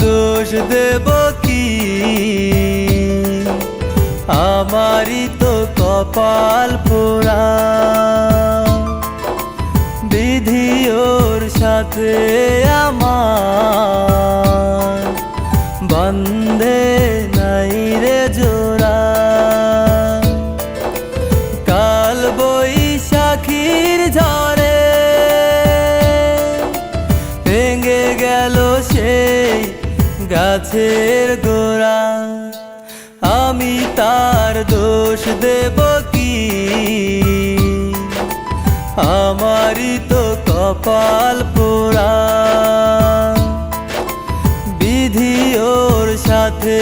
দোষ দেব কি? আমারই তো কপাল পোড়া। বিধি ওর সাথে আমার। বন্ধে নাই রে জোড়া। কাল বৈশাখীর ঝড়ে ভেঙে গেল গাছের গোড়া আমি তার দোষ দেব কি? আমারই তো কপাল পোড়া। বিধি ওর সাথে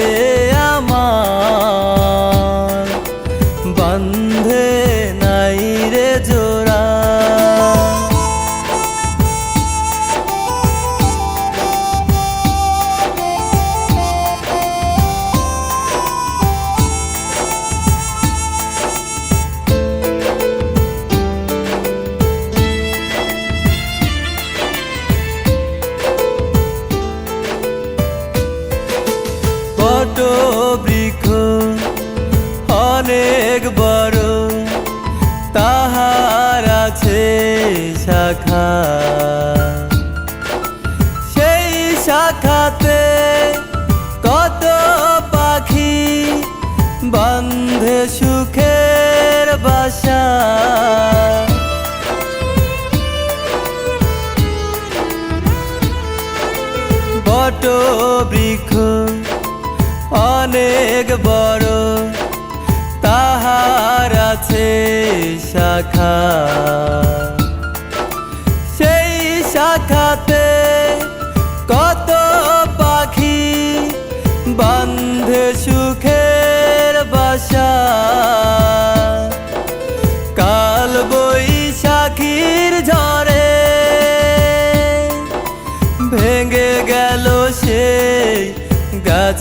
শাখাতে কত পাখি বন্ধে সুখের বাসা। বট বৃক্ষ অনেক বড় তাহার আছে শাখা।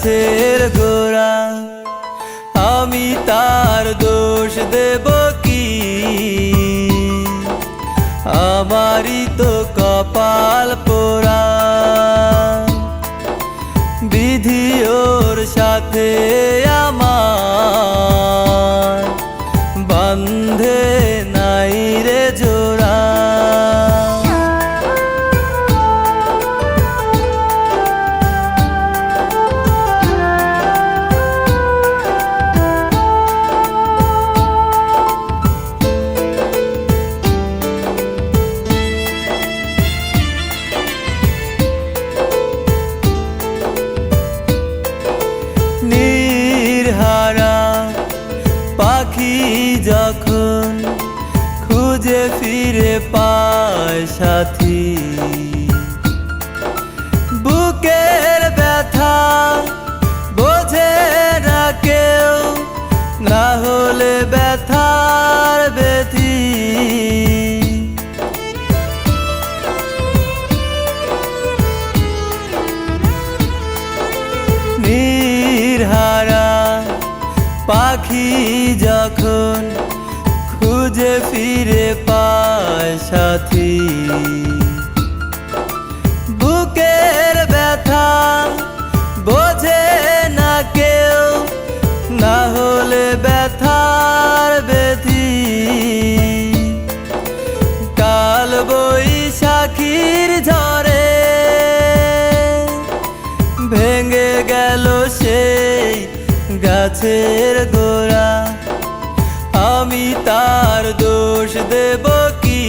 গাছের গোড়া, আমি তার দোষ দেব কি? আমারই তো কপাল পোড়া। বিধি ওর সাথে আমার বন্ধে নির্হারা পাখি যখন খুঁজে ফিরে পায় সাথী। পাখি যখন খুঁজে ফিরে পায় সাথী। বুকের ব্যথা বোঝে না কেউ, না হলে ব্যথার ব্যথি কাল বৈশাখীর ঝড়ে গোড়া আমি তার দোষ দেব কি?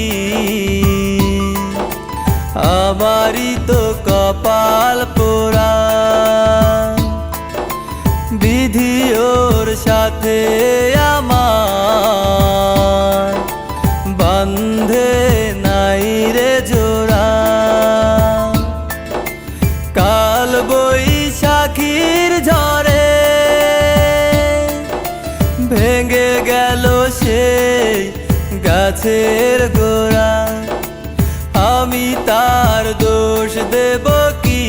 আমারই তো কপাল সেই গাছের গোড়া। আমি তার দোষ দেব কি?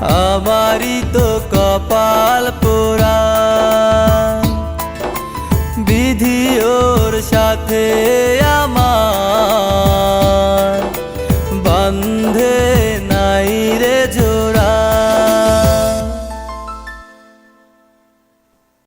আমারই তো কপাল পোড়া। বিধি ওর সাথে